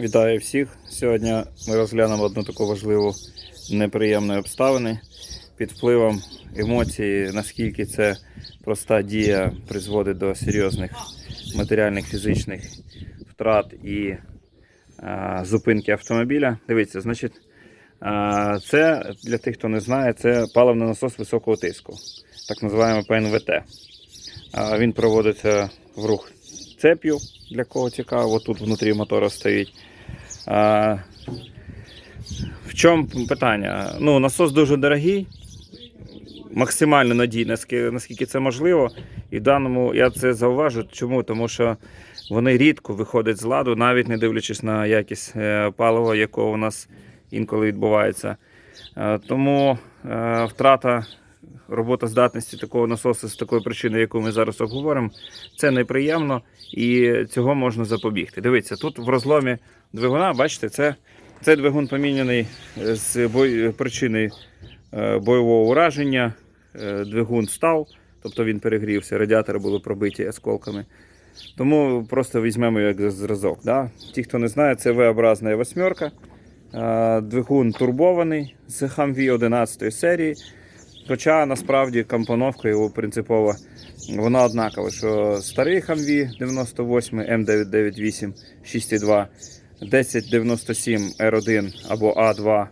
Вітаю всіх. Сьогодні ми розглянемо одну таку важливу неприємну обставини під впливом емоцій, наскільки це проста дія призводить до серйозних матеріальних фізичних втрат і а, зупинки автомобіля. Дивіться, значить, а, це для тих, хто не знає, це паливний насос високого тиску, так називаємо ПНВТ. А, Він проводиться в рух цеп'ю, для кого цікаво, тут внутрі мотора стоїть. А, в чому питання? Ну, насос дуже дорогий, максимально надійний, наскільки- це можливо. І в даному я це зауважу. Чому? Тому що вони рідко виходять з ладу, навіть не дивлячись на якість е, палива, якого у нас інколи відбувається. Е, Тому е, втрата роботоздатності такого насосу з такої причини, яку ми зараз обговоримо, це неприємно і цього можна запобігти. Дивіться, тут в розломі двигуна, бачите, це, це двигун поміняний е, з бой, причини е, бойового ураження. Е, Двигун став, тобто він перегрівся, радіатори були пробиті осколками. Тому просто візьмемо як зразок. Да? Ті, хто не знає, це V-образна восьмерка. Е, Двигун турбований з Humvee 11 серії. Хоча насправді компоновка його принципово вона однакова, що старий Humvee 98 M998 6.2 1097 R1 або A2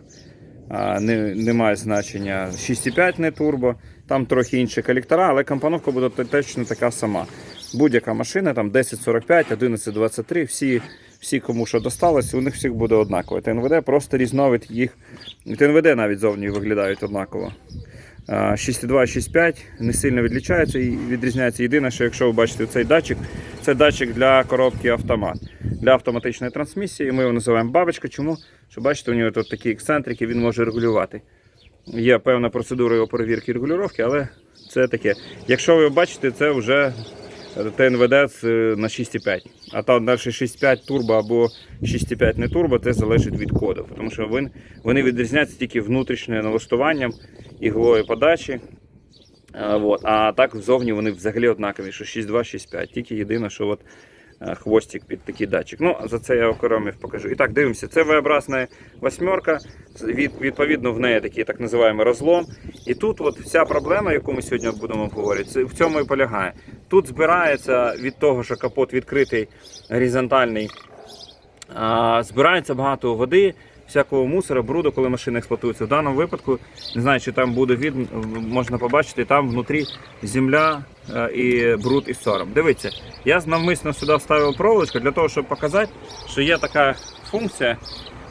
не, не має значення 6.5 не турбо, там трохи інші колектора, але компоновка буде точно така сама. Будь-яка машина, там 1045, 1123, всі, всі кому що досталось, у них всіх буде однаково. ТНВД просто різновид їх. ТНВД навіть зовні виглядають однаково. А, 6.2, 6.5 не сильно відлічаються і відрізняється. Єдине, що якщо ви бачите цей датчик, це датчик для коробки автомат, для автоматичної трансмісії. Ми його називаємо бабочка. Чому? Що бачите, у нього тут такі ексцентрики, він може регулювати. Є певна процедура його перевірки і регулювання, але це таке. Якщо ви бачите, це вже ТНВД е, на 6,5. А там далі 6,5 турбо або 6,5 не турбо, це залежить від коду. Тому що вони, відрізняються тільки внутрішнім налаштуванням іглової подачі. А, вот. а так ззовні вони взагалі однакові, що 6,2, 6,5. Тільки єдине, що от хвостик під такий датчик. Ну, за це я окремий покажу. І так, дивимося, це V-образна восьмерка. Від, відповідно, в неї такий так називаємо розлом. І тут от вся проблема, яку ми сьогодні будемо обговорювати, в цьому і полягає. Тут збирається від того, що капот відкритий, горизонтальний, збирається багато води, всякого мусора, бруду, коли машина експлуатується. В даному випадку, не знаю, чи там буде від, можна побачити, там внутрі земля е, і бруд і сором. Дивіться, я навмисно сюди вставив проволочку для того, щоб показати, що є така функція.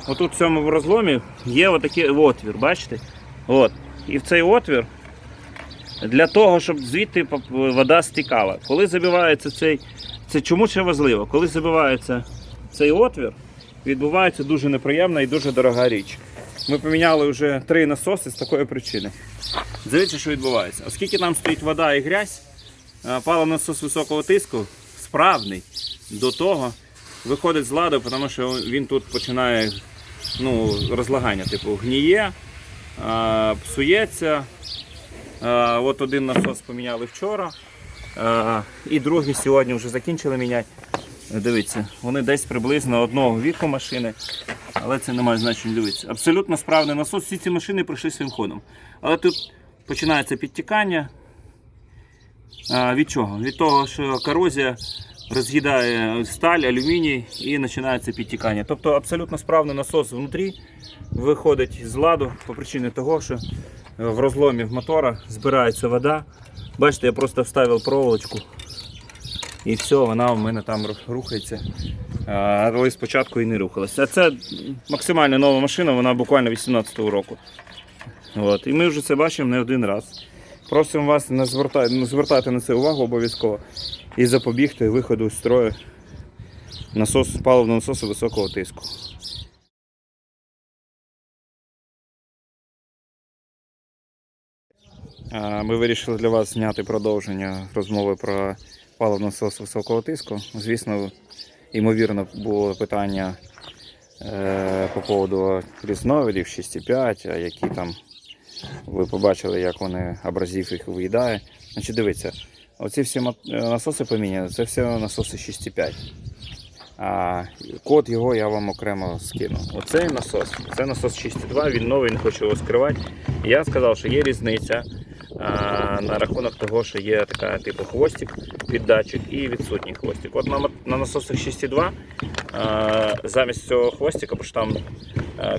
Отут в цьому розломі є отакий отвір, бачите? От. І в цей отвір для того, щоб звідти вода стікала. Коли забивається цей. Це чому ще важливо? Коли забивається цей отвір, відбувається дуже неприємна і дуже дорога річ. Ми поміняли вже три насоси з такої причини. Дивіться, що відбувається. Оскільки там стоїть вода і грязь, а, паливний насос високого тиску справний до того виходить з ладу, тому що він тут починає ну, розлагання, типу гніє, псується. А, От один насос поміняли вчора, і другий сьогодні вже закінчили міняти. Дивіться, вони десь приблизно одного віку машини, але це не має значення. Дивіться. Абсолютно справний насос. Всі ці машини пройшли своїм ходом. Але тут починається підтікання. Від чого? Від того, що корозія роз'їдає сталь, алюміній і починається підтікання. Тобто абсолютно справний насос внутрі виходить з ладу по причині того, що в розломі мотора збирається вода. Бачите, я просто вставив проволочку і все, вона в мене там рухається. Але спочатку і не рухалася. А це максимально нова машина, вона буквально 18-го року. От. І ми вже це бачимо не один раз. Просимо вас не звертати, не звертати на це увагу обов'язково і запобігти виходу з строю насос, паливного насосу високого тиску. Ми вирішили для вас зняти продовження розмови про паливний насос високого тиску. Звісно, ймовірно, було питання е, по поводу різновидів 6,5, а які там ви побачили, як вони абразив їх виїдає. Значить, дивіться, оці всі е, насоси поміняні, це все насоси 6,5. А код його я вам окремо скину. Оцей насос. Це насос 6.2, він новий, не хочу його скривати. Я сказав, що є різниця на рахунок того, що є така типу хвостик під датчик і відсутній хвостик. От на, на насосах 6.2 а, замість цього хвостика, бо ж там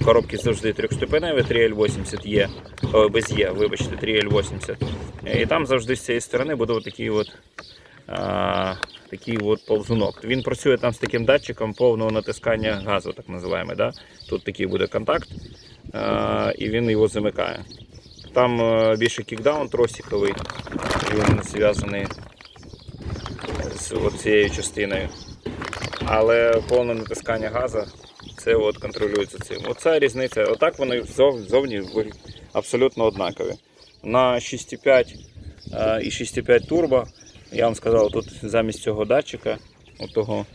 коробки завжди трьохступеневі, 3L80 є, о, без є, вибачте, 3L80. І там завжди з цієї сторони буде отакий от а, такий от повзунок. Він працює там з таким датчиком повного натискання газу, так називаємо. Да? Тут такий буде контакт, а, і він його замикає. Там е, більше кікдаун тросиковий, він зв'язаний з цією частиною. Але повне натискання газу це от контролюється цим. Оця різниця. Отак вони зов- зовні абсолютно однакові. На 6,5 е, і 6,5 турбо, я вам сказав, тут замість цього датчика, отого,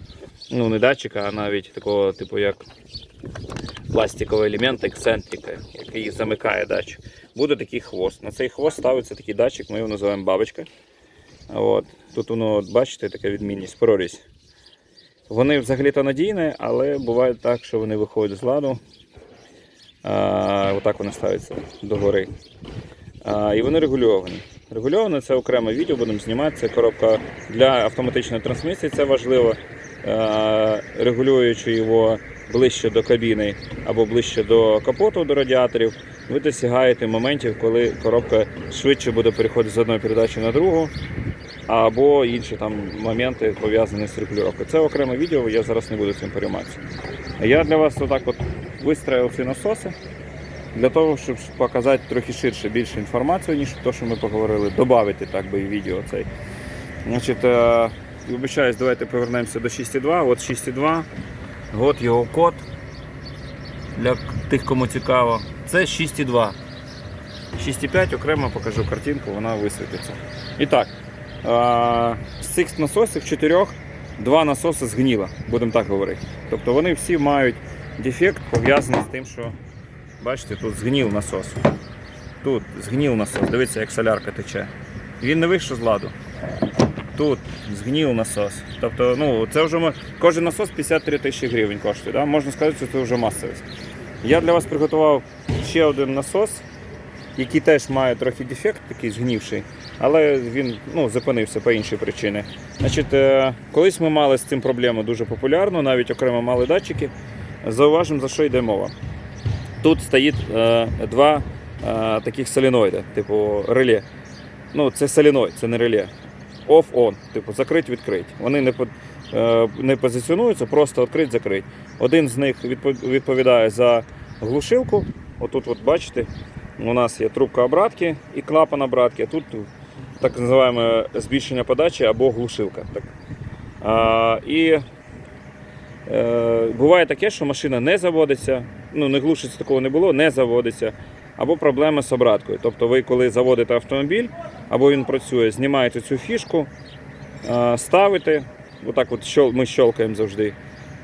ну не датчика, а навіть такого, типу як пластиковий елемент ексцентрика, який замикає датчик. Буде такий хвост. На цей хвост ставиться такий датчик, ми його називаємо бабочка. От. Тут воно, бачите, така відмінність, прорізь. Вони взагалі-то надійні, але буває так, що вони виходять з ладу. А, отак вони ставляться догори. А, і вони регульовані. Регульовано це окреме відео, будемо знімати. Це коробка для автоматичної трансмісії, це важливо. Е, регулюючи його ближче до кабіни або ближче до капоту, до радіаторів, ви досягаєте моментів, коли коробка швидше буде переходити з одної передачі на другу, або інші там моменти пов'язані з регулюванням. Це окреме відео, я зараз не буду цим перейматися. Я для вас отак от вистроїв ці насоси для того, щоб показати трохи ширше, більше інформації, ніж те, що ми поговорили, додати так би відео цей. Значить, е, вибачаюсь, давайте повернемося до 6.2. От 6.2, от його код для тих, кому цікаво. Це 6.2. 6.5 окремо покажу картинку, вона висвітиться. І так, з цих насосів чотирьох, два насоси згніло, будемо так говорити. Тобто вони всі мають дефект пов'язаний з тим, що бачите, тут згнів насос. Тут згнів насос, дивіться, як солярка тече. Він не вийшов з ладу. Тут згнів насос. Тобто, ну, це вже кожен насос 53 тисячі гривень коштує. Да? Можна сказати, що це вже масовість. Я для вас приготував ще один насос, який теж має трохи дефект, такий згнівший, але він ну, зупинився по іншій причині. Значить, е, колись ми мали з цим проблему дуже популярну, навіть окремо мали датчики. Зауважимо, за що йде мова. Тут стоїть е, два е, таких соліноїда, типу реле. Ну, це соліноїд, це не реле. Off-on, типу закрить, відкрить. Вони не, е, не позиціонуються, просто відкрить, закрить. Один з них відповідає за глушилку. Отут, от бачите, у нас є трубка обратки і клапан обратки, тут так називаємо збільшення подачі або глушилка. Так. А, і Е, буває таке, що машина не заводиться, ну не глушиться, такого не було, не заводиться. Або проблема з обраткою. Тобто ви, коли заводите автомобіль, або він працює, знімаєте цю фішку, е, ставите, отак от ми щолкаємо завжди.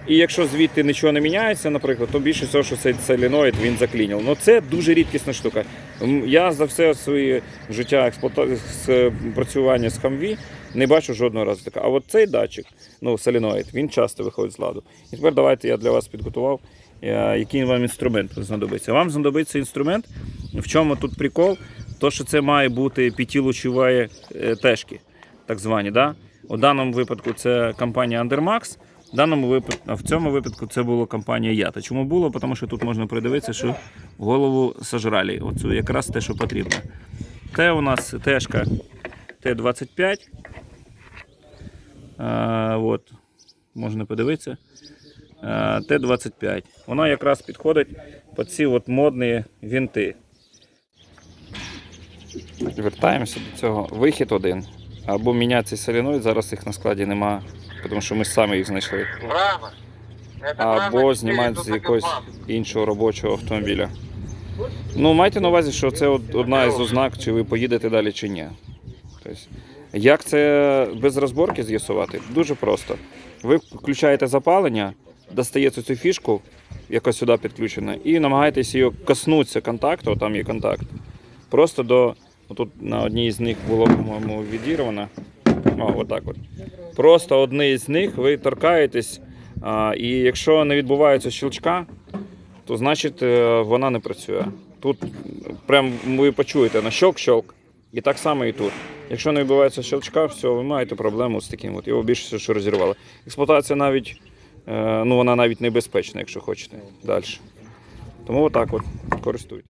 І якщо звідти нічого не міняється, наприклад, то більше всього, що цей соліноїд він заклінив. Ну це дуже рідкісна штука. Я за все своє життя експлуата... е, працювання з Хамві не бачу жодного разу така. А от цей датчик, ну соліноїд, він часто виходить з ладу. І тепер давайте я для вас підготував, який вам інструмент знадобиться. Вам знадобиться інструмент. В чому тут прикол? То, що це має бути п'ятилучові е, тежки, так звані. Да? У даному випадку це компанія Undermax. В даному випадку, в цьому випадку це була компанія Ята. Чому було? Тому що тут можна придивитися, що голову сожрали. Оцю якраз те, що потрібно. Це у нас тежка Т-25. А, от, можна подивитися. А, Т-25. Вона якраз підходить під ці от модні вінти. Вертаємося до цього. Вихід один. Або міняти цей соліноїд, зараз їх на складі нема, тому що ми самі їх знайшли. Або знімати з якогось іншого робочого автомобіля. Ну, майте на увазі, що це одна із ознак, чи ви поїдете далі, чи ні. Тобто, як це без розборки з'ясувати? Дуже просто. Ви включаєте запалення, достаєте цю фішку, яка сюди підключена, і намагаєтесь її коснутися контакту, там є контакт. Просто до. Тут на одній з них було, по-моєму, відірвано. О, отак от. Просто одне з них ви торкаєтесь А, і якщо не відбувається щелчка, то значить е, вона не працює. Тут прям ви почуєте на щелк-щелк, і так само і тут. Якщо не відбувається щелчка, все, ви маєте проблему з таким. От його більше що розірвало. Експлуатація навіть, ну вона навіть небезпечна, якщо хочете далі. Тому отак от користуйтесь.